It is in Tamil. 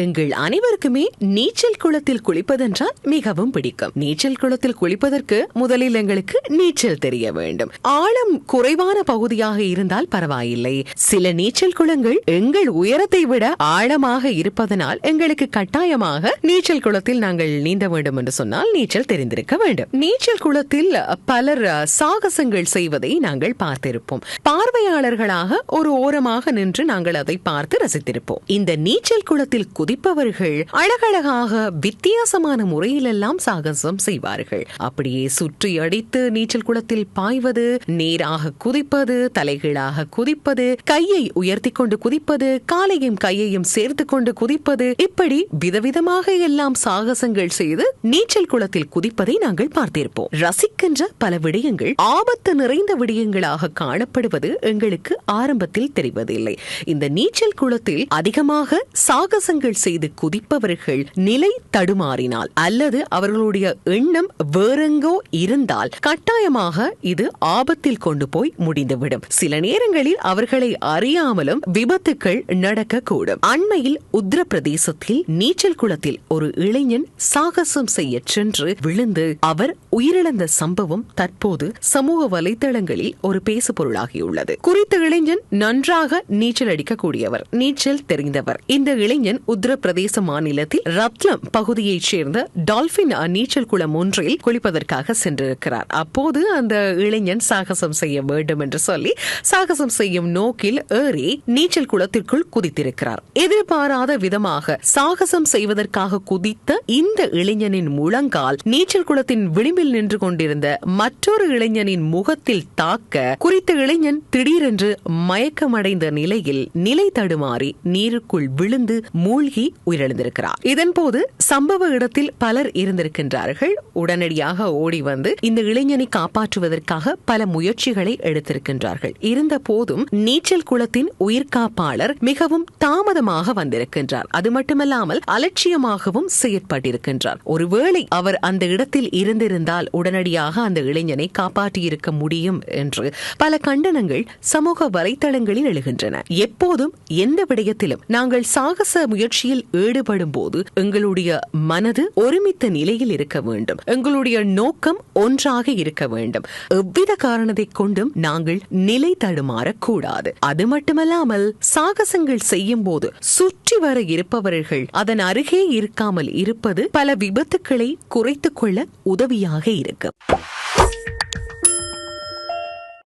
எங்கள் அனைவருக்குமே நீச்சல் குளத்தில் குளிப்பதென்றால் மிகவும் பிடிக்கும். நீச்சல் குளத்தில் குளிப்பதற்கு முதலில் எங்களுக்கு நீச்சல் தெரிய வேண்டும். ஆழம் குறைவான பகுதியாக இருந்தால் பரவாயில்லை. சில நீச்சல் குளங்கள் எங்கள் உயரத்தை விட ஆழமாக இருப்பதனால் எங்களுக்கு கட்டாயமாக நீச்சல் குளத்தில் நாங்கள் நீந்த வேண்டும் என்று சொன்னால் நீச்சல் தெரிந்திருக்க வேண்டும். நீச்சல் குளத்தில் பலர் சாகசங்கள் செய்வதை நாங்கள் பார்த்திருப்போம். பார்வையாளர்களாக ஒரு ஓரமாக நின்று நாங்கள் அதை பார்த்து ரசித்திருப்போம். இந்த நீச்சல் குளத்தில் குதிப்பவர்கள் அழகழகாக வித்தியாசமான முறையிலெல்லாம் சாகசம் செய்வார்கள். அப்படியே சுற்றி அடித்து நீச்சல் குளத்தில் பாய்வது நேராக குதிப்பது தலைகீழாக குதிப்பது கையை உயர்த்தி கொண்டு குதிப்பது காலையும் கையையும் சேர்த்து கொண்டு குதிப்பது இப்படி விதவிதமாக எல்லாம் சாகசங்கள் செய்து நீச்சல் குளத்தில் குதிப்பதை நாங்கள் பார்த்திருப்போம். ரசிக்கின்ற பல விடயங்கள் ஆபத்து நிறைந்த விடயங்களாக காணப்படுவது எங்களுக்கு ஆரம்பத்தில் தெரிவதில்லை. இந்த நீச்சல் குளத்தில் அதிகமாக சாகசங்கள் செய்து குதிப்பவர்கள் நிலை தடுமாறினால் அல்லது அவர்களுடைய எண்ணம் வேறெங்கோ இருந்தால் கட்டாயமாக இது ஆபத்தில் கொண்டு போய் முடிந்துவிடும். சில நேரங்களில் அவர்களை அறியாமலும் விபத்துக்கள் நடக்கக்கூடும். அண்மையில் உத்தரப்பிரதேசத்தில் நீச்சல் குளத்தில் ஒரு இளைஞன் சாகசம் செய்ய சென்று விழுந்து அவர் உயிரிழந்த சம்பவம் தற்போது சமூக வலைதளங்களில் ஒரு பேசு பொருளாகியுள்ளது குறித்த இளைஞன் நன்றாக நீச்சல் அடிக்கக்கூடியவர் நீச்சல் தெரிந்தவர். இந்த இளைஞன் உத்தரப்பிரதேச மாநிலத்தில் ரத்லம் பகுதியைச் சேர்ந்த டால்பின் நீச்சல் குளம் ஒன்றில் குளிப்பதற்காக சென்றிருக்கிறார். அப்போது அந்த இளைஞன் சாகசம் செய்ய வேண்டும் என்று சொல்லி சாகசம் செய்யும் நோக்கில் ஏறி நீச்சல் குளத்திற்குள் குதித்திருக்கிறார். எதிர்பாராத விதமாக சாகசம் செய்வதற்காக குதித்த இந்த இளைஞனின் முழங்கால் நீச்சல் குளத்தின் விளிம்பில் நின்று கொண்டிருந்த மற்றொரு இளைஞனின் முகத்தில் தாக்க குறித்த இளைஞன் திடீரென்று மயக்கமடைந்த நிலையில் நிலை தடுமாறி நீருக்குள் விழுந்து மூழ்கி உயிரிழந்திருக்கிறார். இதன்போது சம்பவ இடத்தில் பலர் இருந்திருக்கின்றார்கள். உடனடியாக ஓடி வந்து இந்த இளைஞனை காப்பாற்றுவதற்காக பல முயற்சிகளை எடுத்திருக்கின்றார்கள். இருந்த போதும் நீச்சல் குளத்தின் உயிர்காப்பாளர் மிகவும் தாமதமாக வந்திருக்கின்றார். அது மட்டுமல்லாமல் அலட்சியமாகவும் செயற்பட்டிருக்கின்றார். ஒருவேளை அவர் அந்த இடத்தில் இருந்திருந்தால் உடனடியாக அந்த இளைஞனை காப்பாற்றியிருக்க முடியும் என்று பல கண்டனங்கள் சமூக வலைதளங்களில் எழுகின்றன. எப்போதும் எந்த விடயத்திலும் நாங்கள் சாகச முயற்சி முயற்சியில் ஈடுபடும் போது எங்களுடைய மனது ஒருமித்த நிலையில் இருக்க வேண்டும். எங்களுடைய நோக்கம் ஒன்றாக இருக்க வேண்டும். எவ்வித காரணத்தை கொண்டும் நாங்கள் நிலை தடுமாறக்கூடாது அது மட்டுமல்லாமல் சாகசங்கள் செய்யும் போது சுற்றி வர இருப்பவர்கள் அதன் அருகே இருக்காமல் இருப்பது பல விபத்துக்களை குறைத்துக் கொள்ள உதவியாக இருக்கும்.